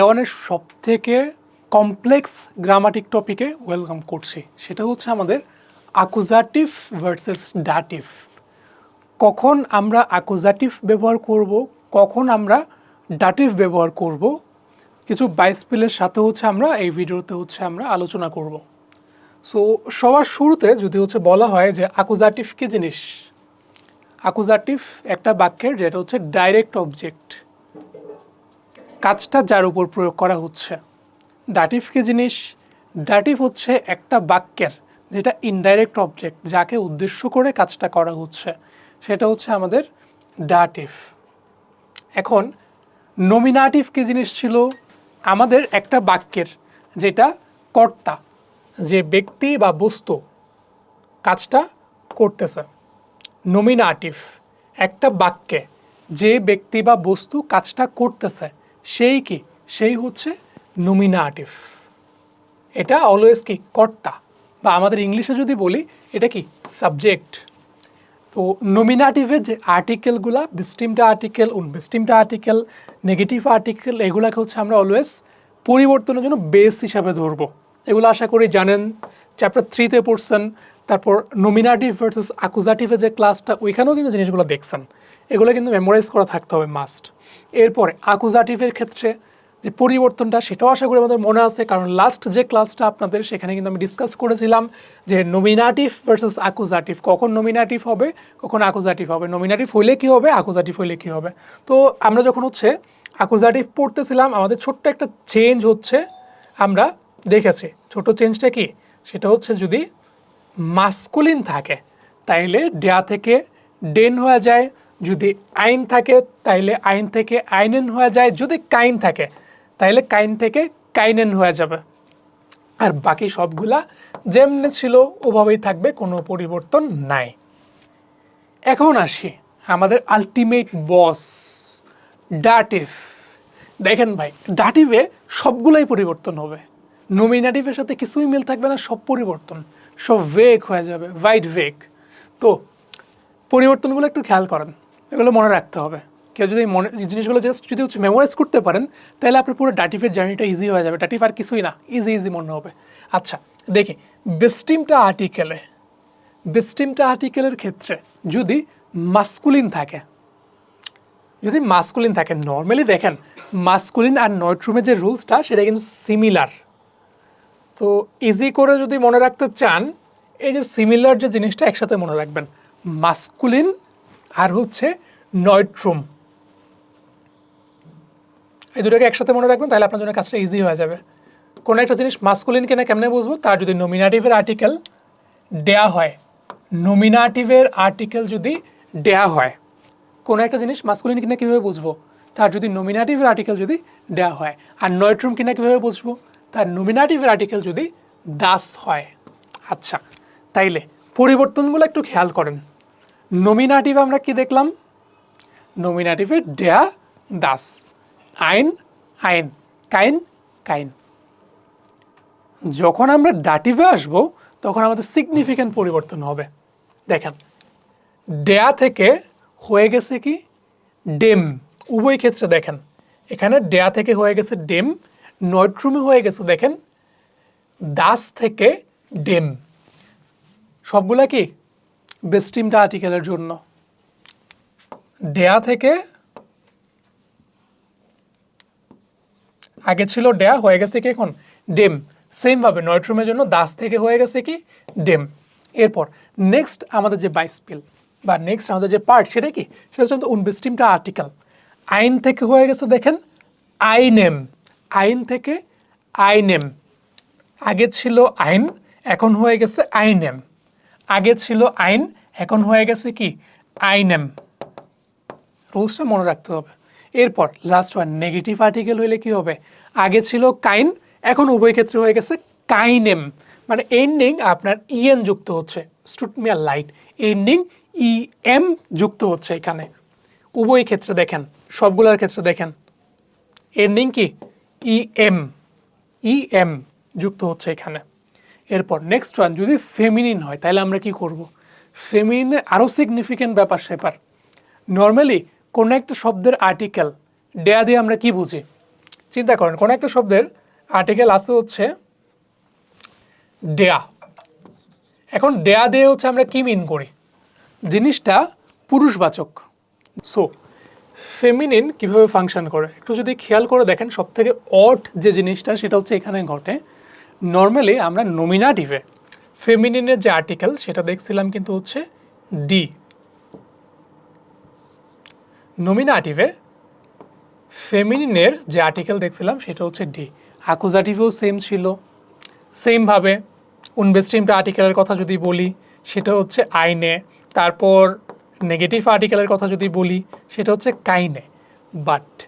এওয়ানের সব থেকে complex grammatic টপিকে ওয়েলকাম করছি। সেটা হচ্ছে আমাদের আকুজাটিভ ভার্সেস ডাটিভ কখন আমরা আকুজাটিভ ব্যবহার করব, কখন আমরা ডাটিভ ব্যবহার করব, কিছু বাইসপিলের সাথে হচ্ছে আমরা এই ভিডিওতে হচ্ছে আমরা আলোচনা করব। সো সবার শুরুতে যদি হচ্ছে বলা হয় যে আকুজাটিভ কি জিনিস? আকুজাটিভ একটা বাক্যের যেটা হচ্ছে ডাইরেক্ট অবজেক্ট কাজটা যার উপর প্রয়োগ করা হচ্ছে। ডাটিভ কি জিনিস? ডাটিভ হচ্ছে একটা বাক্যের, যেটা ইনডাইরেক্ট অবজেক্ট যাকে উদ্দেশ্য করে কাজটা করা হচ্ছে। সেটা হচ্ছে আমাদের ডাটিভ এখন নমিনাটিভ কি জিনিস ছিল? আমাদের একটা বাক্যের, যেটা কর্তা, যে ব্যক্তি বা বস্তু কাজটা করতেছে। নমিনাটিভ একটা বাক্যে, যে ব্যক্তি বা বস্তু কাজটা করতেছে। সেই কি? সেই হচ্ছে নমিনাটিভ এটা অলওয়েজ কি? কর্তা। বা আমাদের ইংলিশে যদি বলি, এটা কি? সাবজেক্ট তো নমিনাটিভের যে আর্টিকেলগুলা বিস্টিমটা আর্টিকেল উনবিস্টিমটা আর্টিকেল নেগেটিভ আর্টিকেল এগুলাকে হচ্ছে আমরা অলওয়েজ পরিবর্তনের জন্য বেস হিসাবে ধরবো। এগুলো আশা করি জানেন। চ্যাপ্টার থ্রিতে পড়ছেন। তারপর নমিনাটিভ ভার্সেস আকুজাটিভের যে ক্লাসটা ওইখানেও কিন্তু জিনিসগুলো দেখছেন। এগুলো কিন্তু মেমোরাইজ করা থাকতে হবে মাস্ট এরপরে আকুজাটিভের ক্ষেত্রে যে পরিবর্তনটা, সেটাও আশা করি আমাদের মনে আছে, কারণ লাস্ট যে ক্লাসটা আপনাদের, সেখানে কিন্তু আমি ডিসকাস করেছিলাম যে নমিনাটিভ ভার্সেস আকুজাটিভ কখন নমিনাটিভ হবে, কখন আকুজাটিভ হবে। নমিনাটিভ হইলে কী হবে আকুজাটিভ হইলে কী হবে। তো আমরা যখন হচ্ছে আকুজাটিভ পড়তেছিলাম, আমাদের ছোট্ট একটা চেঞ্জ হচ্ছে, আমরা দেখেছি। ছোট চেঞ্জটা কি? সেটা হচ্ছে যদি মাস্কুলিন থাকে, তাইলে ডেয়া থেকে ডেন হয়ে যায়। যদি আইন থাকে, তাইলে আইন থেকে আইনেন হয়ে যায়। যদি কাইন থাকে, তাইলে কাইন থেকে কাইনেন হয়ে যাবে। আর বাকি সবগুলা যেমনি ছিল, ওভাবেই থাকবে, কোনো পরিবর্তন নাই। এখন আসি আমাদের আলটিমেট বস ডাটিভ দেখেন ভাই ডাটিভে সবগুলাই পরিবর্তন হবে। নমিনাটিভের সাথে কিছুই মিল থাকবে না, সব পরিবর্তন। সব ভেক হয়ে যাবে হোয়াইট ভেক তো পরিবর্তনগুলো একটু খেয়াল করেন, এগুলো মনে রাখতে হবে। কেউ যদি মনে, জিনিসগুলো জাস্ট যদি হচ্ছে মেমোরাইজ করতে পারেন, তাহলে আপনার পুরো ডাটিভের জার্নিটা ইজি হয়ে যাবে। ডাটিভ আর কিছুই না ইজি ইজি মনে হবে। আচ্ছা দেখি বেস্টিমটা আর্টিকেলে বেস্টিমটা আর্টিকেলের ক্ষেত্রে যদি মাস্কুলিন থাকে, যদি মাস্কুলিন থাকে নর্মালি দেখেন মাস্কুলিন আর নয়ট্রুমের যে রুলসটা সেটা কিন্তু সিমিলার তো ইজি করে যদি মনে রাখতে চান, এই যে সিমিলার যে জিনিসটা একসাথে মনে রাখবেন মাস্কুলিন আর হচ্ছে নয়ট্রুম এই দুটোকে একসাথে মনে রাখবেন, তাহলে আপনার জন্য কাজটা ইজি হয়ে যাবে। কোনো একটা জিনিস মাস্কুলিন কিনা কেমনে বুঝব? তার যদি নমিনাটিভের আর্টিকেল দেয়া হয় নমিনাটিভের আর্টিকেল যদি দেয়া হয়, কোনো একটা জিনিস মাস্কুলিন কিনা কীভাবে বুঝব? তার যদি নমিনাটিভের আর্টিকেল যদি দেওয়া হয়, আর নয়ট্রুম কিনা কীভাবে বুঝব? তার নমিনাটিভের আর্টিকেল যদি দাস হয় আচ্ছা তাইলে পরিবর্তনগুলো একটু খেয়াল করেন। নমিনাটিভ আমরা কি দেখলাম? নমিনাটিভের ডেয়া দাস। আইন আইন, কাইন কাইন। যখন আমরা ডাটিভে আসব, তখন আমাদের সিগনিফিক্যান্ট পরিবর্তন হবে। দেখেন ডেয়া থেকে হয়ে গেছে কি? ডেম উভয় ক্ষেত্রে দেখেন, এখানে ডেয়া থেকে হয়ে গেছে ডেম নয়ট্রুমে হয়ে গেছে দেখেন। দাস থেকে ডেম। সবগুলা কি? বেস্টিমটা আর্টিকেলের জন্য। ডেয়া থেকে আগে ছিল ডেয়া হয়ে গেছে কি এখন? ডেম। সেমভাবে নয়ট্রুমের জন্য দাস থেকে হয়ে গেছে কি? ডেম। এরপর নেক্সট আমাদের যে বাইসপিল বা নেক্সট আমাদের যে পার্ট সেটা কি? সেটা হচ্ছে উনবিস্টিমটা আর্টিকেল। আইন থেকে হয়ে গেছে দেখেন আইনেম। আইন থেকে আইনেম। আগে ছিল আইন, এখন হয়ে গেছে আইনেম। আগে ছিল আইন, এখন হয়ে গেছে কি? আইনেম। রুলসটা মনে রাখতে হবে। এরপর লাস্ট ওয়ান নেগেটিভ আর্টিকেল হইলে কি হবে? আগে ছিল কাইন, এখন উভয় ক্ষেত্রে হয়ে গেছে কাইনেম। মানে এন্ডিং আপনার ইএন যুক্ত হচ্ছে। স্টুটমিয়ার লাইট এন্ডিং ই এম যুক্ত হচ্ছে এখানে। উভয় ক্ষেত্রে দেখেন, সবগুলোর ক্ষেত্রে দেখেন। এন্ডিং কি? ই এম ই এম যুক্ত হচ্ছে এখানে। এরপর নেক্সট ওয়ান যদি ফেমিনিন হয়, তাহলে আমরা কি করব? ফেমিনিনে আরও সিগনিফিক্যান্ট ব্যাপার সেপার। নর্মালি কোনো একটা শব্দের আর্টিকেল ডেয়া দিয়ে আমরা কি বুঝি? চিন্তা করেন, কোনো একটা শব্দের আর্টিকেল আছে হচ্ছে ডেয়া এখন ডেয়া দিয়ে হচ্ছে আমরা কি মিন করি? জিনিসটা পুরুষবাচক। সো ফেমিনিন কীভাবে ফাংশন করে? একটু যদি খেয়াল করে দেখেন সব থেকে অট যে জিনিসটা, সেটা হচ্ছে এখানে ঘটে। নর্মালি আমরা নমিনাটিভে ফেমিনিনের যে আর্টিকেল সেটা দেখছিলাম কিন্তু হচ্ছে ডি নমিনাটিভে ফেমিনিনের যে আর্টিকেল দেখছিলাম, সেটা হচ্ছে ডি অ্যাকুজাটিভেও সেম ছিল। সেমভাবে উনবেস্টিমটা আর্টিকেলের কথা যদি বলি, সেটা হচ্ছে আইনে। তারপর নেগেটিভ আর্টিকেলের কথা যদি বলি, সেটা হচ্ছে কাইনে। বাট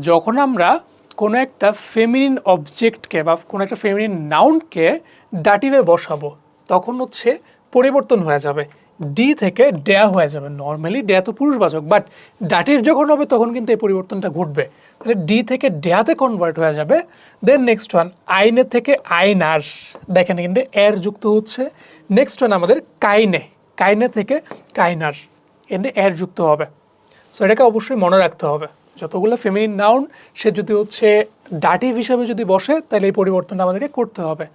যখন আমরা কোনো একটা ফেমিনিন অবজেক্টকে বা কোনো একটা ফেমিনিন নাউনকে ডাটিভে বসাবো, তখন হচ্ছে পরিবর্তন হয়ে যাবে। ডি থেকে ডেয়া হয়ে যাবে। নর্মালি ডেয়া তো পুরুষবাচক বাট ডাটিভ যখন হবে, তখন কিন্তু এই পরিবর্তনটা ঘটবে। তাহলে ডি থেকে ডেয়াতে কনভার্ট হয়ে যাবে। দেন নেক্সট ওয়ান আইনে থেকে আইনার। দেখেন কিন্তু এর যুক্ত হচ্ছে। নেক্সট ওয়ান আমাদের কাইনে। কাইনে থেকে কাইনার। এনে এর যুক্ত হবে। সো এটাকে অবশ্যই মনে রাখতে হবে। যতগুলো ফেমিনিন নাউন সে যদি হচ্ছে ডাটিভ হিসাবে যদি বসে, তাহলে এই পরিবর্তনটা আমাদেরকে করতে হবে।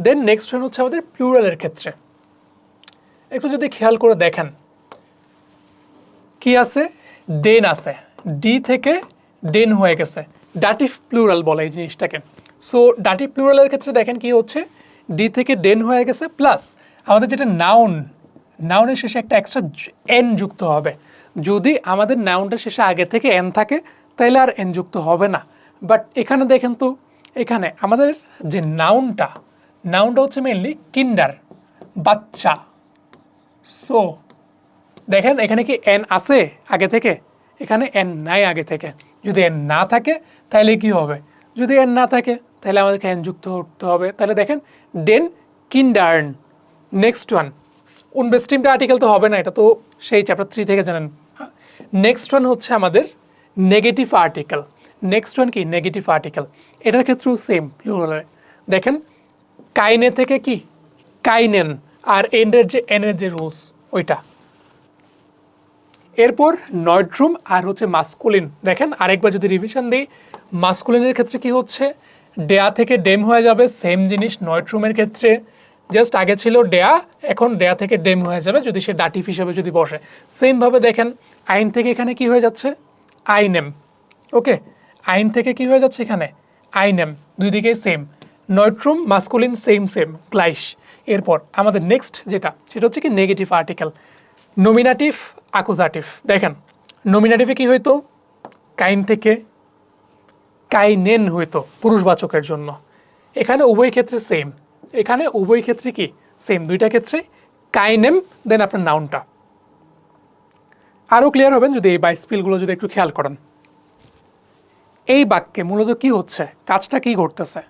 দেন নেক্সট ওয়ান হচ্ছে আমাদের প্লুরালের ক্ষেত্রে। একটু যদি খেয়াল করে দেখেন। কি আছে? ডেন আছে। ডি থেকে ডেন হয়ে গেছে। ডাটিভ প্লুরাল বলে এই জিনিসটাকে। সো ডাটিভ প্লুরালের ক্ষেত্রে দেখেন কি হচ্ছে? ডি থেকে ডেন হয়ে গেছে প্লাস আমাদের যেটা নাউন নাউনের শেষে একটা এক্সট্রা এন যুক্ত হবে। যদি আমাদের নাউনটার শেষে আগে থেকে এন থাকে তাহলে আর এন যুক্ত হবে না। বাট এখানে দেখেন তো, এখানে আমাদের যে নাউনটা নাউনটা হচ্ছে মেনলি কিন্ডার বাচ্চা। সো দেখেন এখানে কি এন আছে আগে থেকে? এখানে এন নাই আগে থেকে। যদি এন না থাকে তাহলে কি হবে? যদি এন না থাকে তাহলে আমাদেরকে এন যুক্ত করতে হবে। তাহলে দেখেন ডেন কিন্ডার্ন নেক্সট ওয়ান উনবেস্টিমটা আর্টিকেল তো হবে না এটা, তো সেই চ্যাপ্টার থ্রি থেকে জানেন। নেক্সট ওয়ান হচ্ছে আমাদের নেগেটিভ আর্টিকেল নেক্সট ওয়ান কি? নেগেটিভ আর্টিকেল এটার ক্ষেত্রেও সেম প্লুরালে দেখেন, কাইনে থেকে কি? কাইনেন, আর এন্ডের যে এনের যে রুলস ওইটা। এরপর নয়ড্রুম আর হচ্ছে মাস্কুলিন দেখেন, আরেকবার যদি রিভিশন দিই মাস্কুলিনের ক্ষেত্রে কি হচ্ছে? ডেয়া থেকে ডেম হয়ে যাবে সেম জিনিস নয়ড্রুমের ক্ষেত্রে। জাস্ট আগে ছিল ডেয়া এখন ডেয়া থেকে ডেম হয়ে যাবে যদি সে ডাটিভ হিসেবে যদি বসে। সেমভাবে দেখেন, আইন থেকে এখানে কি হয়ে যাচ্ছে? আইনেম। ওকে আইন থেকে কি হয়ে যাচ্ছে এখানে? আইনেম। দুই দিকেই সেম নয়ট্রুম মাস্কুলিন সেম সেম ক্লাইশ এরপর আমাদের নেক্সট যেটা, সেটা হচ্ছে কি নেগেটিভ আর্টিকেল নমিনাটিভ আকুজাটিভ দেখেন নমিনাটিভে কি হইতো? কাইন থেকে কাইনেন হইতো পুরুষবাচকের জন্য। এখানে উভয় ক্ষেত্রে সেম এখানে উভয় ক্ষেত্রে কি? সেম দুইটা ক্ষেত্রে। কাইনেম দেন আপনার নাউনটা আরও ক্লিয়ার হবেন যদি এই বাইসপিলগুলো যদি একটু খেয়াল করেন। এই বাক্যে মূলত কি হচ্ছে? কাজটা কি ঘটতেছে?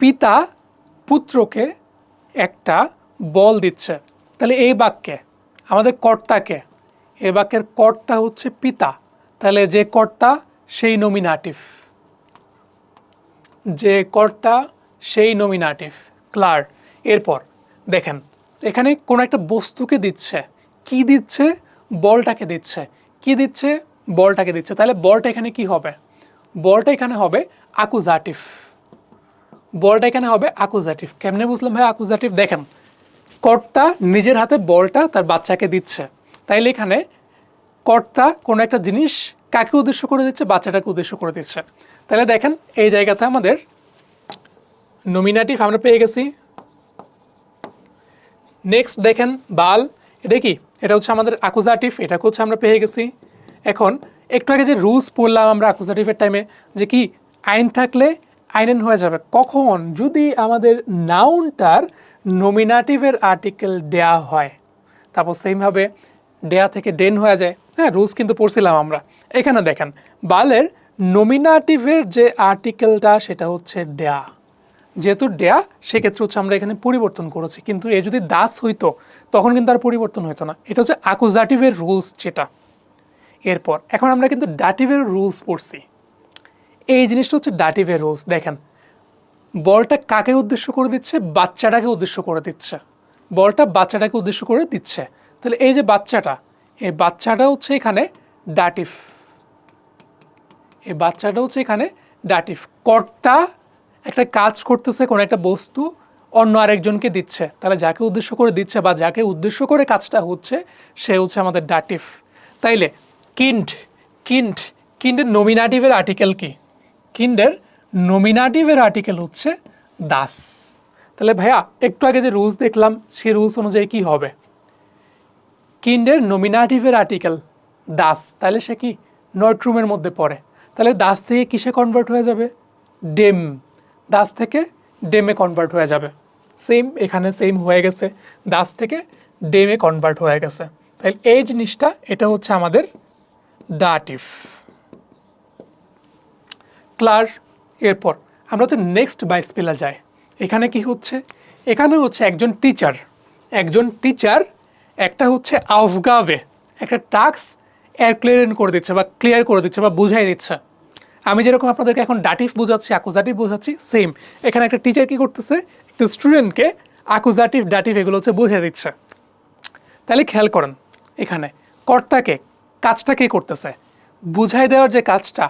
পিতা পুত্রকে একটা বল দিচ্ছে। তাহলে এই বাক্যে আমাদের কর্তাকে, এই বাক্যের কর্তা হচ্ছে পিতা। তাহলে যে কর্তা, সেই নমিনাটিভ যে কর্তা, সেই নমিনাটিভ ক্লার। এরপর, দেখেন, এখানে কোনো একটা বস্তুকে দিচ্ছে। কি দিচ্ছে? বলটাকে দিচ্ছে। কি দিচ্ছে? বলটাকে দিচ্ছে। তাহলে বলটা এখানে কি হবে? বলটা এখানে হবে আকুজাটিভ বলটা এখানে হবে আকুজাটিভ কেমনে বুঝলাম ভাই আকুজাটিভ দেখেন, কর্তা নিজের হাতে বলটা তার বাচ্চাকে দিচ্ছে। তাইলে এখানে কর্তা কোনো একটা জিনিস কাকে উদ্দেশ্য করে দিচ্ছে? বাচ্চাটাকে উদ্দেশ্য করে দিচ্ছে। তাহলে দেখেন, এই জায়গাতে আমাদের নমিনাটিভ আমরা পেয়ে গেছি। নেক্সট দেখেন বাল। এটা কি? এটা হচ্ছে আমাদের আকুজাটিভ এটাকে হচ্ছে আমরা পেয়ে গেছি। এখন একটু আগে যে রুলস পড়লাম আমরা আকুজাটিভের টাইমে যে কি, আইন থাকলে আইনেন হয়ে যাবে। কখন? যদি আমাদের নাউনটার নমিনাটিভের আর্টিকেল দেয়া হয়, তারপর সেইমভাবে ডেয়া থেকে ডেন হয়ে যায়। হ্যাঁ রুলস কিন্তু পড়ছিলাম আমরা। এখানে দেখেন, বালের নমিনাটিভের যে আর্টিকেলটা সেটা হচ্ছে ডেয়া যেহেতু ডেয়া সেক্ষেত্রে হচ্ছে আমরা এখানে পরিবর্তন করেছি। কিন্তু এ যদি দাস হইতো, তখন কিন্তু আর পরিবর্তন হইতো না। এটা হচ্ছে আকুজাটিভের রুলস যেটা। এরপর, এখন আমরা কিন্তু ডাটিভের রুলস পড়ছি। এই জিনিসটা হচ্ছে ডাটিভের রুলস দেখেন, বলটা কাকে উদ্দেশ্য করে দিচ্ছে? বাচ্চাটাকে উদ্দেশ্য করে দিচ্ছে। বলটা বাচ্চাটাকে উদ্দেশ্য করে দিচ্ছে। তাহলে এই যে বাচ্চাটা, এই বাচ্চাটা হচ্ছে এখানে ডাটিভ এই বাচ্চাটা হচ্ছে এখানে ডাটিভ কর্তা একটা কাজ করতেছে, কোনো একটা বস্তু অন্য আরেকজনকে দিচ্ছে। তাহলে যাকে উদ্দেশ্য করে দিচ্ছে বা যাকে উদ্দেশ্য করে কাজটা হচ্ছে, সে হচ্ছে আমাদের ডাটিভ তাইলে কিন্ড কিন্ড কিন্ডের নমিনাটিভের আর্টিকেল কি? কিন্ডের নমিনাটিভের আর্টিকেল হচ্ছে দাস। তাহলে ভাইয়া, একটু আগে যে রুলস দেখলাম, সেই রুলস অনুযায়ী কি হবে? কিন্ডের নমিনাটিভের আর্টিকেল দাস। তাহলে সে কি? নট রুমের মধ্যে পড়ে। তাহলে দাস থেকে কিসে কনভার্ট হয়ে যাবে? ডেম দাস থেকে ডেমে কনভার্ট হয়ে যাবে। সেম এখানে সেম হয়ে গেছে। দাস থেকে ডেমে কনভার্ট হয়ে গেছে। তাহলে এই জিনিসটা, এটা হচ্ছে আমাদের ডাটিভ ক্লার এরপর আমরা তো নেক্সট বাইস পেলা যাই। এখানে কি হচ্ছে? এখানে হচ্ছে একজন টিচার একজন টিচার একটা হচ্ছে আফগাবে। একটা টাস্ক ক্লিয়ার করে দিচ্ছে বা ক্লিয়ার করে দিচ্ছে বা বুঝাই দিচ্ছে। আমি যেরকম আপনাদেরকে এখন ডাটিভ বোঝাচ্ছি আকুজাটিভ বোঝাচ্ছি সেম এখানে একটা টিচার কি করতেছে? একটা স্টুডেন্টকে আকুজাটিভ ডাটিভ এগুলো হচ্ছে বুঝিয়ে দিচ্ছে। তাহলে খেয়াল করেন, এখানে কর্তাকে, কাজটা কে করতেছে? বুঝাই দেওয়ার যে কাজটা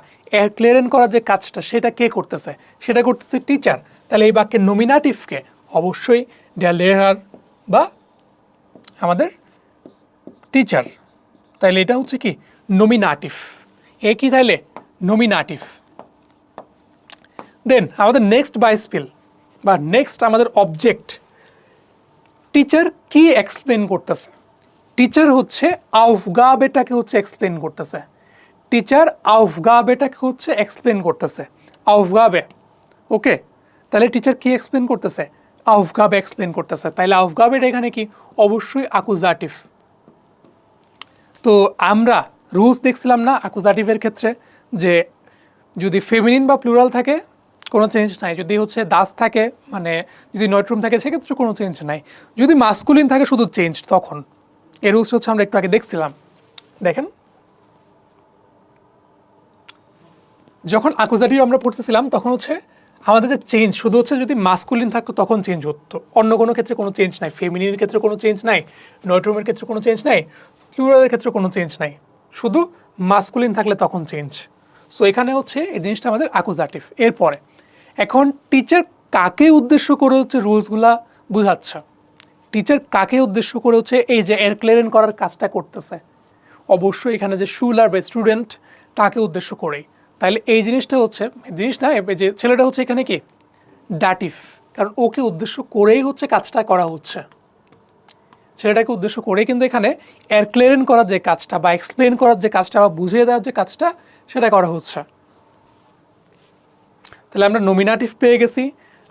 ক্লিয়ারেন করার যে কাজটা, সেটা কে করতেছে? সেটা করতেছে টিচার তাহলে এই বাক্যের নমিনাটিভকে অবশ্যই দেয়ার লেয়ার বা আমাদের টিচার তাইলে এটা হচ্ছে কি? নমিনাটিভ এ কি তাইলে নমিনাটিভ দেন আমাদের নেক্সট বাইসপিল বা নেক্সট আমাদের অবজেক্ট টিচার কি এক্সপ্লেন করতেছে? টিচার হচ্ছে আউফগাবেটাকে হচ্ছে এক্সপ্লেন করতেছে। টিচার আউফগাবেটাকে হচ্ছে এক্সপ্লেন করতেছে। আউফগাবে ওকে তাহলে টিচার কি এক্সপ্লেন করতেছে? আউফগাবে এক্সপ্লেন করতেছে। তাহলে আউফগাবের এখানে কি? অবশ্যই আকুজাটিভ তো আমরা রুলস দেখছিলাম না আকুজাটিভের ক্ষেত্রে। যে যদি ফেমিনিন বা প্লুরাল থাকে, কোনো চেঞ্জ নাই। যদি হচ্ছে দাস থাকে মানে যদি নয়ট্রুম থাকে, সেক্ষেত্রে কোনো চেঞ্জ নাই। যদি মাস্কুলিন থাকে, শুধু চেঞ্জ তখন। এর রুলস হচ্ছে আমরা একটু আগে দেখছিলাম। দেখেন। যখন আকুজাটিও আমরা পড়তেছিলাম, তখন হচ্ছে আমাদের যে চেঞ্জ শুধু হচ্ছে যদি মাস্কুলিন থাকতো, তখন চেঞ্জ হতো। অন্য কোনো ক্ষেত্রে কোনো চেঞ্জ নাই। ফেমিনিনের ক্ষেত্রে কোনো চেঞ্জ নাই। নয়ট্রুমের ক্ষেত্রে কোনো চেঞ্জ নাই। প্লুরালের ক্ষেত্রে কোনো চেঞ্জ নাই। শুধু মাস্কুলিন থাকলে তখন চেঞ্জ সো এখানে হচ্ছে এই জিনিসটা আমাদের আকুজাটিভ এরপরে, এখন টিচার কাকে উদ্দেশ্য করে হচ্ছে রুলসগুলা বোঝাচ্ছে? টিচার কাকে উদ্দেশ্য করে হচ্ছে এই যে এর ক্লিয়ারেন করার কাজটা করতেছে? অবশ্যই এখানে যে শুলার বা স্টুডেন্ট তাকে উদ্দেশ্য করেই। তাহলে এই জিনিসটা হচ্ছে জিনিস না, এই যে ছেলেটা হচ্ছে এখানে কি? ডাটিভ কারণ ওকে উদ্দেশ্য করেই হচ্ছে কাজটা করা হচ্ছে। ছেলেটাকে উদ্দেশ্য করে কিন্তু এখানে এর ক্লিয়ারেন করার যে কাজটা বা এক্সপ্লেন করার যে কাজটা বা বুঝিয়ে দেওয়ার যে কাজটা সেটা করা হচ্ছে। তাহলে আমরা নমিনাটিভ পেয়ে গেছি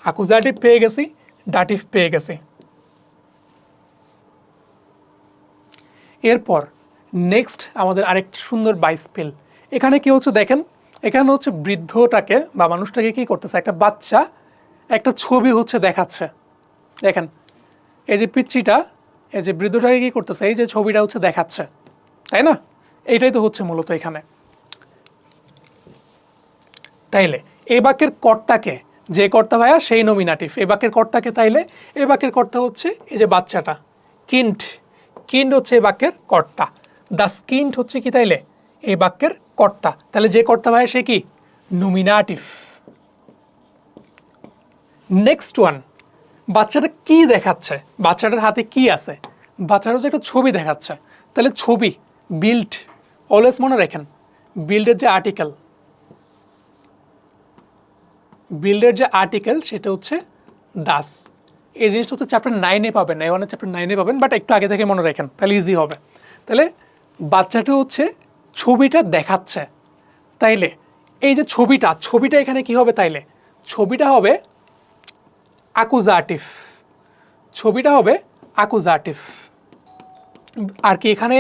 আকুজাটিভ পেয়ে গেছি ডাটিভ পেয়ে গেছি। এরপর নেক্সট আমাদের আরেকটি সুন্দর বাইসপেল এখানে কি হচ্ছে দেখেন, এখানে হচ্ছে বৃদ্ধটাকে বা মানুষটাকে কি করতেছে, একটা বাচ্চা, একটা ছবি হচ্ছে দেখাচ্ছে। দেখেন, এই যে পিচ্ছিটা এই যে বৃদ্ধটাকে কি করতেছে, এই যে ছবিটা হচ্ছে দেখাচ্ছে। তাই না? এইটাই তো হচ্ছে মূলত এখানে। তাইলে এই বাক্যের কর্তাকে, যে কর্তা ভাইয়া, সেই নমিনাটিভ এই বাক্যের কর্তাকে তাইলে এই বাক্যের কর্তা হচ্ছে এই যে বাচ্চাটা কিন্ট কিন্ড হচ্ছে এই বাক্যের কর্তা। দ্য স্কিন্ট হচ্ছে কি তাইলে? এই বাক্যের কর্তা। তাহলে যে কর্তা ভাইয়া, সে কি? নমিনাটিভ নেক্সট ওয়ান বাচ্চাটা কি দেখাচ্ছে? বাচ্চাটার হাতে কি আছে? বাচ্চাটা হচ্ছে একটা ছবি দেখাচ্ছে। তাহলে ছবি বিল্ড অলওয়েজ মনে রাখেন বিল্ডের যে আর্টিকেল বিল্ডের যে আর্টিকেল সেটা হচ্ছে দাস। এই জিনিসটা হচ্ছে চ্যাপ্টার নাইনে পাবেন এ ওয়ানের চ্যাপ্টার নাইনে পাবেন বাট একটু আগে থেকে মনে রাখেন, তাহলে ইজি হবে। তাহলে বাচ্চাটা হচ্ছে ছবিটা দেখাচ্ছে। তাইলে এই যে ছবিটা ছবিটা এখানে কি হবে তাইলে? ছবিটা হবে আকুজাটিভ ছবিটা হবে আকুজাটিভ আর কি এখানে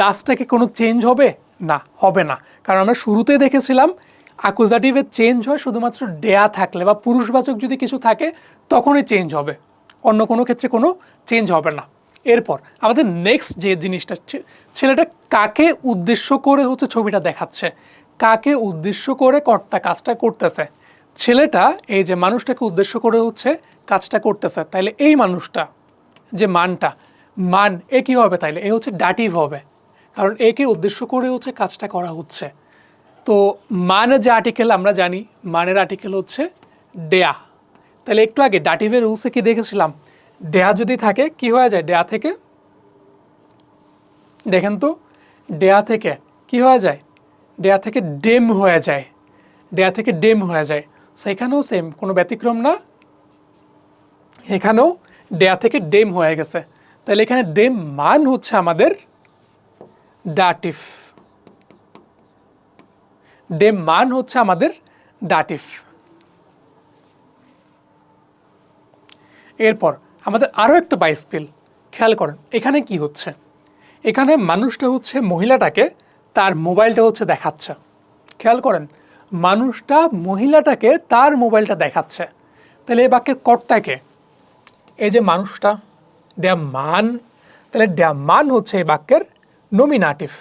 দাসটাকে কোনো চেঞ্জ হবে? না হবে না। কারণ আমরা শুরুতে দেখেছিলাম আকুজাটিভের চেঞ্জ হয় শুধুমাত্র ডেয়া থাকলে বা পুরুষবাচক যদি কিছু থাকে, তখনই চেঞ্জ হবে। অন্য কোনো ক্ষেত্রে কোনো চেঞ্জ হবে না। এরপর আমাদের নেক্সট যে জিনিসটা ছেলেটা কাকে উদ্দেশ্য করে হচ্ছে ছবিটা দেখাচ্ছে? কাকে উদ্দেশ্য করে কর্তা কাজটা করতেছে? ছেলেটা, এই যে মানুষটাকে উদ্দেশ্য করে হচ্ছে কাজটা করতেছে, তাইলে এই মানুষটা, যে মানটা, মান, এ কী হবে তাইলে? এ হচ্ছে ডাটিভ হবে। কারণ একে উদ্দেশ্য করে হচ্ছে কাজটা করা হচ্ছে। তো মানের যে আর্টিকেল আমরা জানি, মানের আর্টিকেল হচ্ছে ডেয়া তাহলে একটু আগে ডাটিভের রুলসে কি দেখেছিলাম? ডেয়া যদি থাকে, কি হয়ে যায়? ডেয়া থেকে, দেখেন তো ডেয়া থেকে কি হয়ে যায়? ডেয়া থেকে ডেম হয়ে যায়। ডেয়া থেকে ডেম হয়ে যায়। সেখানেও সেম কোনো ব্যতিক্রম না। এখানেও ডেয়া থেকে ডেম হয়ে গেছে। তাহলে এখানে ডেম মান হচ্ছে আমাদের ডাটিভ ডেম মান হচ্ছে আমাদের ডাটিফ এরপর আমাদের আরও একটা বাইসপেল খেয়াল করেন, এখানে কি হচ্ছে? এখানে মানুষটা হচ্ছে মহিলাটাকে তার মোবাইলটা হচ্ছে দেখাচ্ছে। খেয়াল করেন, মানুষটা মহিলাটাকে তার মোবাইলটা দেখাচ্ছে। তাহলে এই বাক্যের কর্তাকে এই যে মানুষটা ড্যা মান, তাহলে ড্যা মান হচ্ছে এই বাক্যের নমিনাটিভ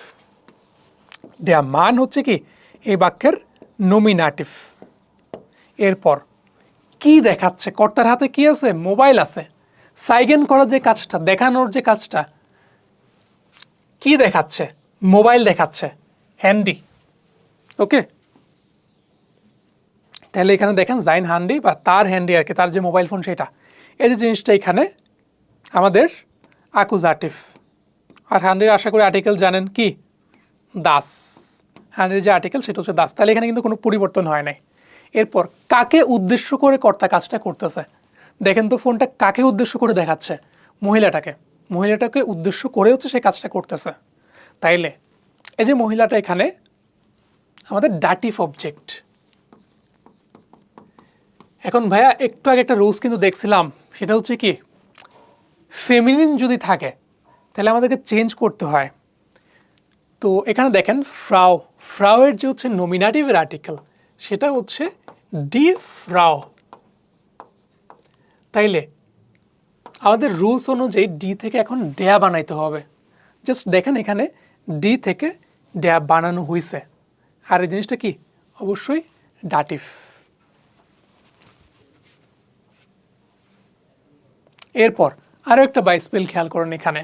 ড্যা মান হচ্ছে কি? এই বাক্যের নমিনাটিভ এরপর, কি দেখাচ্ছে? কর্তার হাতে কি আছে? মোবাইল আছে। সাইগেন করার যে কাজটা, দেখানোর যে কাজটা, কি দেখাচ্ছে? মোবাইল দেখাচ্ছে। হ্যান্ডি। ওকে? তাহলে এখানে দেখেন, জাইন হ্যান্ডি বা তার হ্যান্ডি আর কি, তার যে মোবাইল ফোন সেটা। এই যে জিনিসটা এখানে আমাদের আকুজ আকুজাটিভ আর হ্যান্ডির আশা করি আর্টিকেল জানেন কি? দাস। হ্যান্ডির যে আর্টিকেল সেটা হচ্ছে দাস। তাহলে এখানে কিন্তু কোনো পরিবর্তন হয় নাই। এরপর, কাকে উদ্দেশ্য করে কর্তা কাজটা করতেছে? দেখেন তো ফোনটা কাকে উদ্দেশ্য করে দেখাচ্ছে? মহিলাটাকে। মহিলাটাকে উদ্দেশ্য করে হচ্ছে সে কাজটা করতেছে। তাইলে, এই যে মহিলাটা এখানে, আমাদের ডাটিভ অবজেক্ট এখন ভাইয়া, একটু আগে একটা রুলস কিন্তু দেখছিলাম। সেটা হচ্ছে কি ফেমিনিন যদি থাকে, তাহলে আমাদেরকে চেঞ্জ করতে হয়। তো এখানে দেখেন ফ্রাও ফ্রাওয়ের যে হচ্ছে নমিনাটিভের আর্টিকেল সেটা হচ্ছে ডি ফ্রাও। তাইলে আমাদের রুলস অনুযায়ী ডি থেকে এখন ডেয়া বানাইতে হবে। জাস্ট দেখেন এখানে ডি থেকে ডেয়া বানানো হয়েছে আর এই জিনিসটা কি? অবশ্যই ডাটিভ এরপর আরও একটা বাইসপেল খেয়াল করেন এখানে।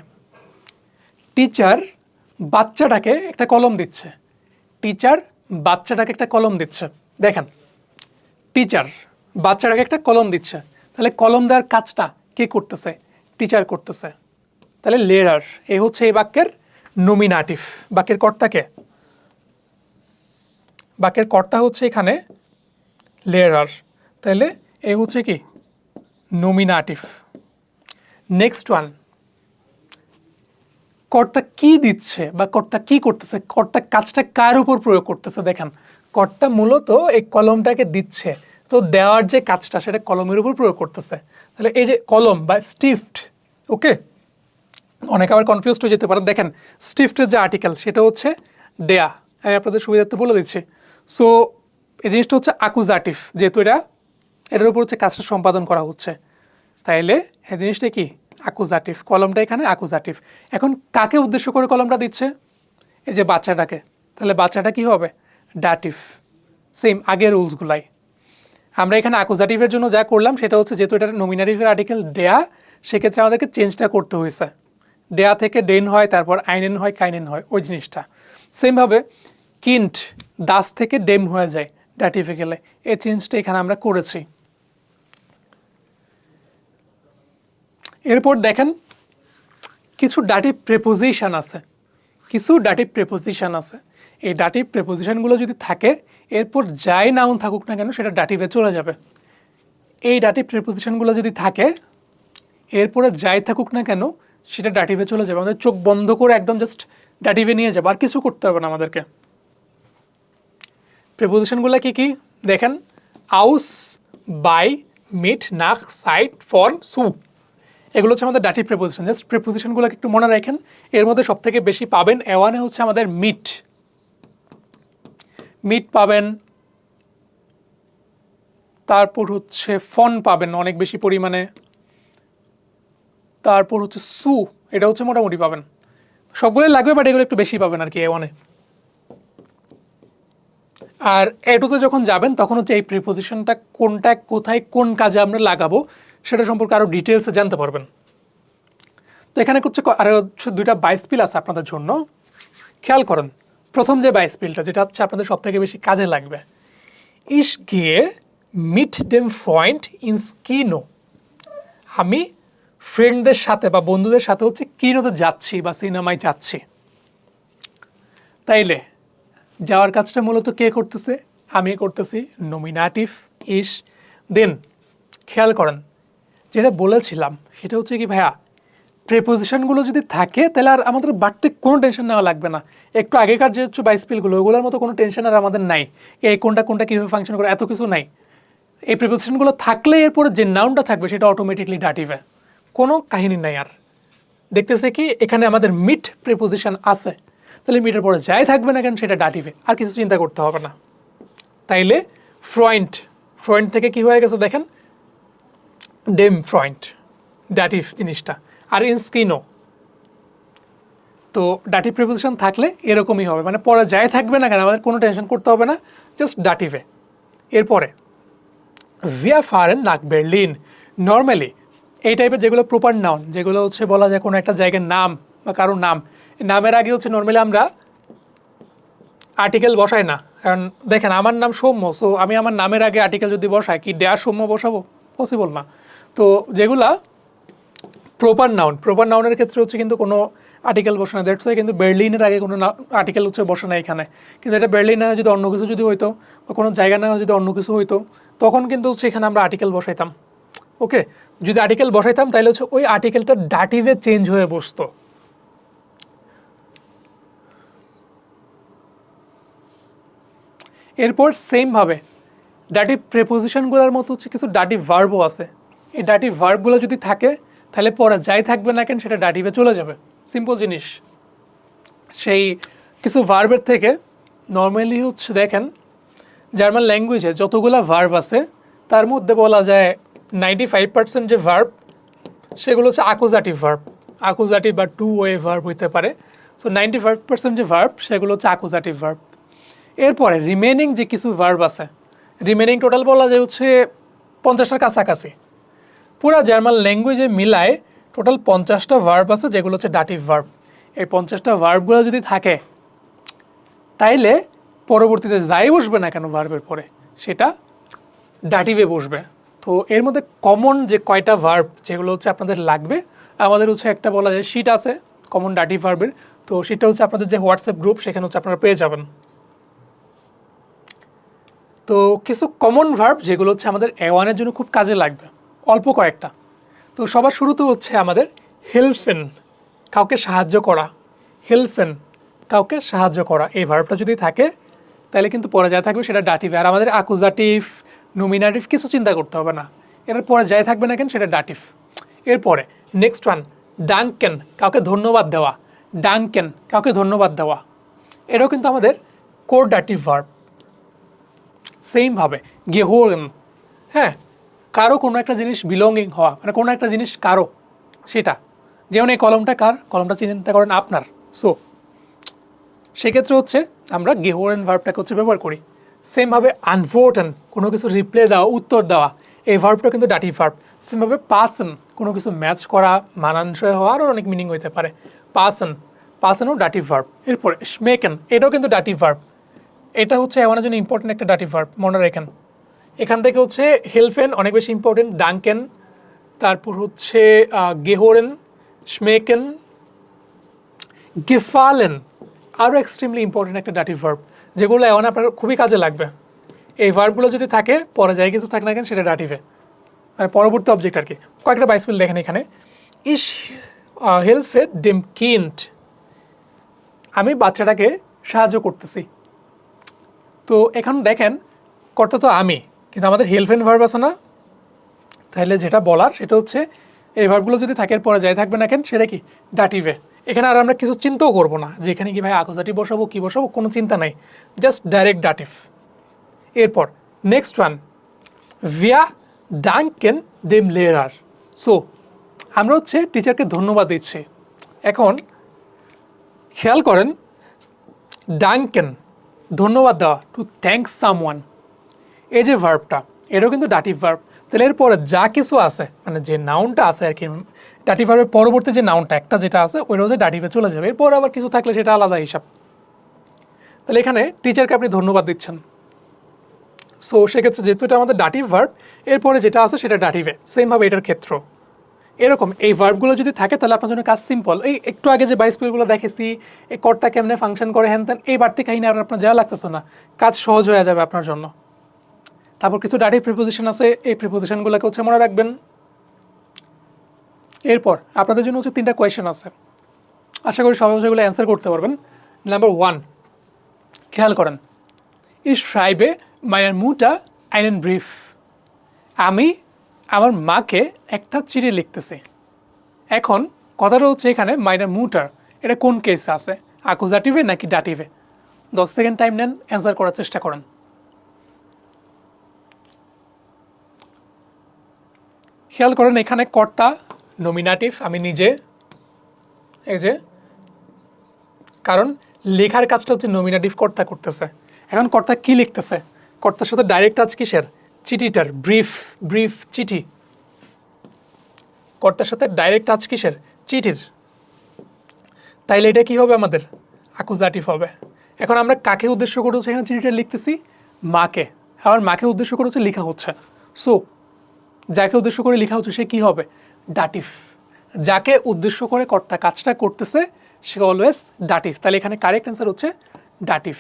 টিচার বাচ্চাটাকে একটা কলম দিচ্ছে। টিচার বাচ্চাটাকে একটা কলম দিচ্ছে। দেখেন, টিচার বাচ্চাটাকে একটা কলম দিচ্ছে। তাহলে কলম দেওয়ার কাজটা কে করতেছে? টিচার করতেছে। তাহলে লেয়ার, এ হচ্ছে এই বাক্যের নমিনাটিভ বাক্যের কর্তাকে বাক্যের কর্তা হচ্ছে এখানে লেয়ার। তাহলে এ হচ্ছে কি? নমিনাটিভ নেক্সট ওয়ান কর্তা কি দিচ্ছে বা কর্তা কি করতেছে? কর্তা কাজটা কার উপর প্রয়োগ করতেছে? দেখেন, কর্তা মূলত এই কলমটাকে দিচ্ছে। তো দেওয়ার যে কাজটা, সেটা কলমের উপর প্রয়োগ করতেছে। তাহলে এই যে কলম বা স্টিফট ওকে অনেকে আবার কনফিউজ হয়ে যেতে পারেন। দেখেন স্টিফটের যে আর্টিকেল সেটা হচ্ছে দেয়া। আমি আপনাদের সুবিধার্থে বলে দিচ্ছি। সো এই জিনিসটা হচ্ছে আকুজাটিভ যেহেতু এটা, এটার উপর হচ্ছে কাজটা সম্পাদন করা হচ্ছে। তাইলে, এই জিনিসটা কি? আকুজাটিভ কলমটা এখানে আকুজাটিভ এখন কাকে উদ্দেশ্য করে কলমটা দিচ্ছে? এই যে বাচ্চাটাকে। তাহলে বাচ্চাটা কি হবে? ডাটিভ সেম আগের রুলসগুলাই। আমরা এখানে আকুজাটিভের জন্য যা করলাম, সেটা হচ্ছে যেহেতু এটা নমিনাটিভের আর্টিকেল দেয়া, সেক্ষেত্রে আমাদেরকে চেঞ্জটা করতে হয়েছে। দেয়া থেকে ডেন হয়, তারপর আইনেন হয় কাইনেন হয়, ওই জিনিসটা। সেমভাবে কিন্ট দাস থেকে ডেম হয়ে যায় ডাটিভে গেলে। এই চেঞ্জটা এখানে আমরা করেছি। এরপর দেখেন কিছু ডাটিভ প্রেপোজিশন আছে। কিছু ডাটি প্রেপোজিশন আছে। এই ডাটি প্রেপোজিশনগুলো যদি থাকে, এরপর যাই নাউন থাকুক না কেন, সেটা ডাটিভে চলে যাবে। এই ডাটিভ প্রেপোজিশনগুলো যদি থাকে, এরপরে যাই থাকুক না কেন, সেটা ডাটিভে চলে যাবে। আমাদের চোখ বন্ধ করে একদম জাস্ট ডাটিভে নিয়ে যাবে। আর কিছু করতে হবে না আমাদেরকে। প্রেপোজিশনগুলো কি কি? দেখেন আউস বাই মিট নাক সাইট ফর সু এগুলো হচ্ছে আমাদের ডাটি প্রেপোজিশন জাস্ট প্রেপোজিশনগুলোকে একটু মনে রাখেন। এর মধ্যে সব থেকে বেশি পাবেন এওয়ানে হচ্ছে আমাদের মিট মিট পাবেন। তারপর হচ্ছে ফন পাবেন অনেক বেশি পরিমাণে। তারপর হচ্ছে সু, এটা হচ্ছে মোটামুটি পাবেন। সবগুলো লাগবে বাট এগুলো একটু বেশি পাবেন আর কি এ। ওয়ানে আর এটুতে যখন যাবেন, তখন হচ্ছে এই প্রিপোজিশনটা কোনটা, কোথায়, কোন কাজে আমরা লাগাবো সেটা সম্পর্কে আরও ডিটেলসে জানতে পারবেন। তো এখানে হচ্ছে ক- আরও হচ্ছে দুইটা বাইসপিল আছে আপনাদের জন্য। খেয়াল করেন, প্রথম যে বাইসপিলটা যেটা হচ্ছে আপনাদের সব থেকে বেশি কাজে লাগবে, ইস গিয়ে মিট ডেম ফ্রয়েন্ট ইন স্কিনো আমি ফ্রেন্ডদের সাথে বা বন্ধুদের সাথে হচ্ছে কিনোতে যাচ্ছি বা সিনেমায় যাচ্ছি। তাইলে, যাওয়ার কাজটা মূলত কে করতেছে? আমি করতেছি নমিনাটিভ ইস। দেন খেয়াল করেন যেটা বলেছিলাম, সেটা হচ্ছে কি, ভাইয়া প্রেপোজিশনগুলো যদি থাকে, তাহলে আর আমাদের বাড়তি কোনো টেনশন নেওয়া লাগবে না। একটু আগেকার যে হচ্ছে বাইসপিলগুলো ওগুলোর মতো কোনো টেনশন আর আমাদের নাই। এই কোনটা কোনটা কীভাবে ফাংশন করে, এত কিছু নাই। এই প্রিপোজিশনগুলো থাকলে এরপরে যে নাউনটা থাকবে, সেটা অটোমেটিকলি ডাটিভে কোনো কাহিনী নাই আর। দেখতেছে কি, এখানে আমাদের মিট প্রিপোজিশন আছে। তাহলে মিটের পরে যাই থাকবে না কেন, সেটা ডাটিভে আর কিছু চিন্তা করতে হবে না। তাইলে ফ্রয়েন্ট ফ্রয়েন্ট থেকে কি হয়ে গেছে দেখেন? ডেম ফ্রয়েন্ট ডাটিভ জিনিসটা। আর ইনস্কিনো তো ডাটিভ প্রিপোজিশন থাকলে এরকমই হবে। মানে পরে যাই থাকবে না কেন, আমাদের কোনো টেনশন করতে হবে না জাস্ট ডাটিভে এরপরে ভিয়া ফারেন নাক বের্লিন নর্মালি এই টাইপের যেগুলো প্রপার নাউন যেগুলো হচ্ছে বলা যায় কোনো একটা জায়গার নাম বা কারোর নাম নামের আগে হচ্ছে নর্মালি আমরা আর্টিকেল বসাই না। কারণ দেখেন, আমার নাম সৌম্য সো আমি আমার নামের আগে আর্টিকেল যদি বসাই, কি ডেয়ার সৌম্য বসাবো? পসিবল না। তো যেগুলা প্রপার নাউন প্রপার নাউনের ক্ষেত্রে হচ্ছে কিন্তু কোনো আর্টিকেল বসে না। দ্যাটস কিন্তু বার্লিনের আগে কোনো আর্টিকেল হচ্ছে বসে না এখানে। কিন্তু এটা বার্লিন না যদি অন্য কিছু যদি হইতো বা কোনো জায়গা না যদি অন্য কিছু হইতো, তখন কিন্তু হচ্ছে এখানে আমরা আর্টিকেল বসাইতাম। ওকে যদি আর্টিকেল বসাইতাম তাহলে হচ্ছে ওই আর্টিকেলটা ডাটিভে চেঞ্জ হয়ে বসতো। এরপর সেমভাবে ডাটি প্রেপোজিশনগুলোর মতো হচ্ছে কিছু ডাটি ভার্বও আছে। এই ডাটি ভার্বগুলো যদি থাকে, তাহলে পরে যাই থাকবে না কেন, সেটা ডাটিভে চলে যাবে। সিম্পল জিনিস। সেই কিছু ভার্বের থেকে নর্মালি হচ্ছে, দেখেন জার্মান ল্যাঙ্গুয়েজে যতগুলো ভার্ব আছে, তার মধ্যে বলা যায় নাইনটি ফাইভ পার্সেন্ট যে ভার্ব সেগুলো হচ্ছে আকুজাটিভ ভার্ব আকুজাটিভ বা টু ওয়ে ভার্ব হইতে পারে। সো নাইনটি ফাইভ পার্সেন্ট যে ভার্ব সেগুলো হচ্ছে আকুজাটিভ ভার্ব এরপরে রিমেনিং যে কিছু ভার্ব আছে রিমেনিং টোটাল বলা যায় হচ্ছে পঞ্চাশটার কাছাকাছি। পুরা জার্মান ল্যাঙ্গুয়েজে মিলায় টোটাল পঞ্চাশটা ভার্ব আছে, যেগুলো হচ্ছে ডাটিভ ভার্ব এই পঞ্চাশটা ভার্বগুলো যদি থাকে, তাইলে পরবর্তীতে যাই বসবে না কেন ভার্বের পরে, সেটা ডাটিভে বসবে। তো এর মধ্যে কমন যে কয়টা ভার্ব যেগুলো হচ্ছে আপনাদের লাগবে, আমাদের হচ্ছে একটা বলা যায় শিট আছে কমন ডাটিভ ভার্বের তো সেটা হচ্ছে আপনাদের যে হোয়াটসঅ্যাপ গ্রুপ সেখানে হচ্ছে আপনারা পেয়ে যাবেন। তো কিছু কমন ভার্ব যেগুলো হচ্ছে আমাদের অ্যাওয়ানের জন্য খুব কাজে লাগবে। অল্প কয়েকটা। তো সবার শুরুতে হচ্ছে আমাদের হেল্পেন কাউকে সাহায্য করা। হেল্পেন কাউকে সাহায্য করা। এই ভার্বটা যদি থাকে, তাহলে কিন্তু পরে যা থাকবে সেটা ডাটিভ আর আমাদের আকুজাটিভ নমিনাটিভ কিছু চিন্তা করতে হবে না। এটার পরে যাই থাকবে না কেন সেটা ডাটিভ এরপরে নেক্সট ওয়ান ডাঙ্কেন কাউকে ধন্যবাদ দেওয়া। ডাঙ্কেন কাউকে ধন্যবাদ দেওয়া। এটাও কিন্তু আমাদের কোর ডাটিভ ভার্ব সেমভাবে গেহোরেন হ্যাঁ কারও কোনো একটা জিনিস বিলঙ্গিং হওয়া মানে কোনো একটা জিনিস কারও, সেটা। যেমন এই কলমটা কার? কলমটা চিন্তা করেন আপনার। সো সেক্ষেত্রে হচ্ছে আমরা গেহোরেন ভার্বটাকে হচ্ছে ব্যবহার করি। সেমভাবে আনভোটেন কোনো কিছু রিপ্লে দেওয়া, উত্তর দেওয়া, এই ভার্বটা কিন্তু ডাটি ভার্ব সেমভাবে পাসন কোনো কিছু ম্যাচ করা, মানানসই হওয়া, আরও অনেক মিনিং হইতে পারে। পাসন পাসনও ডাটি ভার্ব এরপরে স্মেকেন এটাও কিন্তু ডাটি ভার্ব এটা হচ্ছে এমন জন্য ইম্পর্টেন্ট একটা ডাটি ভার্ব মনে রাখেন। এখান থেকে হচ্ছে হেলফেন অনেক বেশি ইম্পর্টেন্ট ডাঙ্কেন, তারপর হচ্ছে গেহোরেন স্মেকেন, গেফালেন আরও এক্সট্রিমলি ইম্পর্টেন্ট একটা ডাটি ভার্ব যেগুলো এখন আপনার খুবই কাজে লাগবে। এই ভার্বগুলো যদি থাকে, পরে যায় কিছু থাকে না কেন সেটা ডাটিভে মানে পরবর্তী অবজেক্ট আর কি। কয়েকটা বাইসপিল দেখেন এখানে। ইস হেলফে ডিম কিন্ট আমি বাচ্চাটাকে সাহায্য করতেছি। তো এখন দেখেন কর্তা তো আমি। কিন্তু আমাদের হেল্প এন্ড ভার্ব আছে না? তাহলে যেটা বলার সেটা হচ্ছে, এই ভার্বগুলো যদি থাকে এর পরে যাই থাকবে না কেন, সেটা কি? ডাটিভে এখানে আর আমরা কিছু চিন্তাও করব না, যে এখানে কি ভাই আকজাটি বসাবো, কি বসাবো, কোনো চিন্তা নাই। জাস্ট ডাইরেক্ট ডাটিভ এরপর নেক্সট ওয়ান ভিয়া ডাঙ্কেন দেম লেয়ার সো আমরা হচ্ছে টিচারকে ধন্যবাদ দিচ্ছি। এখন, খেয়াল করেন ডাঙ্কেন ধন্যবাদ দেওয়া টু থ্যাংকস সামওয়ান এই যে ভার্বটা এটাও কিন্তু ডাটিভ ভার্ব তাহলে এরপরে যা কিছু আছে মানে যে নাউনটা আছে আর কি ডাটিভ ভার্বের পরবর্তী যে নাউনটা একটা যেটা আছে ওইটা হচ্ছে ডাটিভে চলে যাবে। এরপর আবার কিছু থাকলে সেটা আলাদা হিসাব। তাহলে এখানে টিচারকে আপনি ধন্যবাদ দিচ্ছেন। সো সেক্ষেত্রে যেহেতু এটা আমাদের ডাটিভ ভার্ব এরপরে যেটা আছে সেটা ডাটিভে সেমভাবে এটার ক্ষেত্র। এরকম, এই ভার্বগুলো যদি থাকে, তাহলে আপনার জন্য কাজ সিম্পল এই একটু আগে যে বাইসপিলগুলো দেখেছি, এই কর্তা কেমনে ফাংশন করে হ্যান এই বাড়তি কাহিনী আর আপনার যা লাগতেছে না, কাজ সহজ হয়ে যাবে আপনার জন্য। তারপর কিছু ডাটিভ প্রিপোজিশন আছে, এই প্রিপোজিশনগুলোকে হচ্ছে মনে রাখবেন। এরপর আপনাদের জন্য হচ্ছে তিনটা কোয়েশ্চেন আছে। আশা করি সবাই সেগুলো অ্যান্সার করতে পারবেন। নাম্বার ওয়ান খেয়াল করেন ই schreibe meiner Mutter einen ব্রিফ আমি আমার মাকে একটা চিঠি লিখতেছি। এখন কথাটা হচ্ছে এখানে মাইনার মুটার। এটা কোন কেসে আছে? আকুজাটিভে নাকি ডাটিভে দশ সেকেন্ড টাইম নেন অ্যান্সার করার চেষ্টা করেন। খেয়াল করেন, এখানে কর্তা নমিনাটিভ আমি নিজে। এই যে, কারণ লেখার কাজটা হচ্ছে নমিনাটিভ কর্তা করতেছে। এখন কর্তা কি লিখতেছে? কর্তার সাথে ডাইরেক্ট টাচ কিসের? চিঠিটার ব্রিফ ব্রিফ চিঠি। কর্তার সাথে ডাইরেক্ট টাচ কিসের? চিঠির। তাইলে এটা কি হবে আমাদের? আকুজাটিভ হবে। এখন আমরা কাকে উদ্দেশ্য করে এখানে চিঠিটা লিখতেছি? মাকে। আমার মাকে উদ্দেশ্য করে লেখা হচ্ছে। সো যাকে উদ্দেশ্য করে লেখা হচ্ছে সে কী হবে? ডাটিফ যাকে উদ্দেশ্য করে কর্তা কাজটা করতেছে, সে অলওয়েজ ডাটিফ তাহলে এখানে কারেক্ট অ্যান্সার হচ্ছে ডাটিফ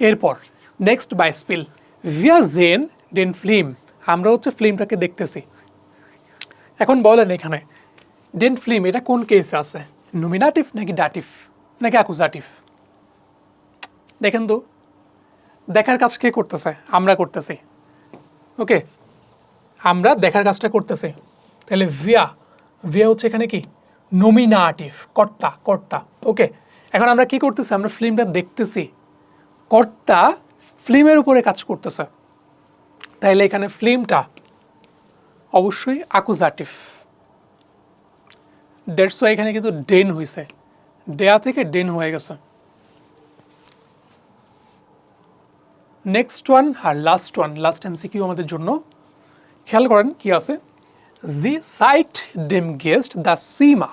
এরপর নেক্সট বাই স্পিল ভিয়া জেন ডেন ফিল্ম আমরা হচ্ছে ফিল্মটাকে দেখতেছি। এখন বলেন এখানে ডেন ফিল্ম এটা কোন কেসে আছে? নমিনাটিভ নাকি ডাটিভ নাকি অ্যাকুজাটিভ দেখেন তো দেখার কাজ কে করতেছে? আমরা করতেছি। ওকে? আমরা দেখার কাজটা করতেছি। তাহলে ভিয়া ভিয়া হচ্ছে এখানে কি? নমিনাটিভ কর্তা কর্তা। ওকে? এখন আমরা কি করতেছি? আমরা ফিল্মটা দেখতেছি। কর্তা ফিল্মের উপরে কাজ করতেছে। তাইলে এখানে ফিল্মটা অবশ্যই আকুজাটিভ দেড়শো এখানে কিন্তু ডেন হয়েছে দেয়া থেকে ডেন হয়ে গেছে। নেক্সট ওয়ান আর লাস্ট ওয়ান লাস্ট এমসিকিউ আমাদের জন্য। খেয়াল করেন কি আছে? জি সাইট ডেম গেস্ট দ্য সিমা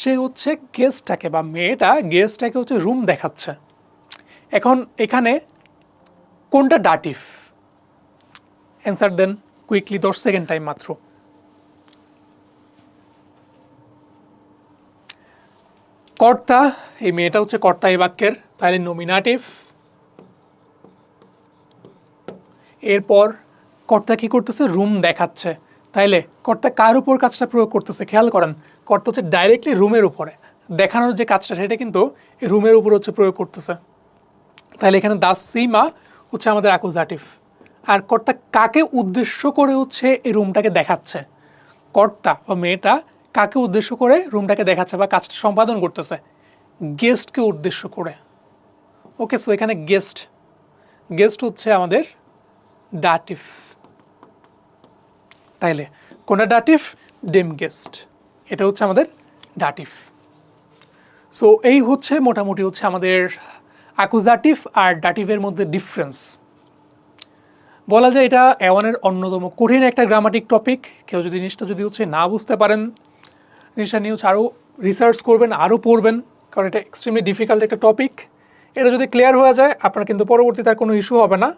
সে হচ্ছে গেস্টটাকে বা মেয়েটা গেস্টটাকে হচ্ছে রুম দেখাচ্ছে। এখন এখানে কোনটা ডাটিভ অ্যান্সার দেন কুইকলি দশ সেকেন্ড টাইম মাত্র। কর্তা, এই মেয়েটা হচ্ছে কর্তা এই বাক্যের, তাহলে নমিনাটিভ এরপর কর্তা কি করতেছে? রুম দেখাচ্ছে। তাইলে কর্তা কার উপর কাজটা প্রয়োগ করতেছে? খেয়াল করেন, কর্তা হচ্ছে ডাইরেক্টলি রুমের উপরে। দেখানোর যে কাজটা, সেটা কিন্তু রুমের উপর হচ্ছে প্রয়োগ করতেছে। তাহলে এখানে দাস সিমা হচ্ছে আমাদের অ্যাকুজাটিভ আর কর্তা কাকে উদ্দেশ্য করে হচ্ছে এই রুমটাকে দেখাচ্ছে? কর্তা বা মেয়েটা কাকে উদ্দেশ্য করে রুমটাকে দেখাচ্ছে বা কাজটা সম্পাদন করতেছে? গেস্টকে উদ্দেশ্য করে। ওকে সো এখানে গেস্ট গেস্ট হচ্ছে আমাদের ডাটিভ তাইলে কোনটা ডাটিফ ডেম গেস্ট এটা হচ্ছে আমাদের ডাটিফ সো এই হচ্ছে মোটামুটি হচ্ছে আমাদের অ্যাকুজাটিভ আর ডাটিভের মধ্যে ডিফারেন্স বলা যায় এটা অ্যাওয়ানের অন্যতম কঠিন একটা গ্রামাটিক টপিক কেউ যদি জিনিসটা যদি হচ্ছে না বুঝতে পারেন, জিনিসটা নিয়ে হচ্ছে আরও রিসার্চ করবেন আরও পড়বেন, কারণ এটা এক্সট্রিমলি ডিফিকাল্ট একটা টপিক এটা যদি ক্লিয়ার হয়ে যায়, আপনার কিন্তু পরবর্তীতে আর কোনো ইস্যু হবে না।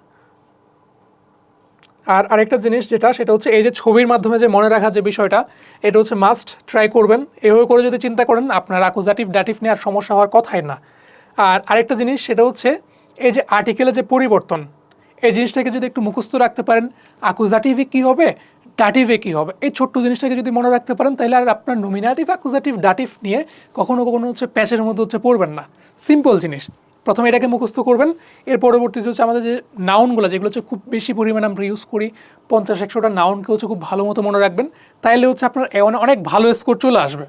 আর আরেকটা জিনিস যেটা, সেটা হচ্ছে এই যে ছবির মাধ্যমে যে মনে রাখার যে বিষয়টা, এটা হচ্ছে মাস্ট ট্রাই করবেন। এভাবে করে যদি চিন্তা করেন, আপনার আকুজাটিভ ডাটিভ নিয়ে আর সমস্যা হওয়ার কথাই না। আর আরেকটা জিনিস, সেটা হচ্ছে এই যে আর্টিকেলের যে পরিবর্তন, এই জিনিসটাকে যদি একটু মুখস্থ রাখতে পারেন আকুজাটিভে কী হবে ডাটিভে কী হবে, এই ছোট্ট জিনিসটাকে যদি মনে রাখতে পারেন, তাহলে আর আপনার নমিনাটিভ আকুজাটিভ ডাটিভ নিয়ে কখনো কখনো হচ্ছে প্যাচের মধ্যে হচ্ছে পড়বেন না। সিম্পল জিনিস। প্রথমে এটাকে মুখস্থ করবেন। এর পরবর্তীতে হচ্ছে আমাদের যে নাউনগুলো যেগুলো হচ্ছে খুব বেশি পরিমাণে আমরা ইউজ করি, পঞ্চাশ, একশোটা নাউনকে হচ্ছে খুব ভালো মতো মনে রাখবেন। তাইলে হচ্ছে আপনার অনেক ভালো স্কোর চলে আসবে।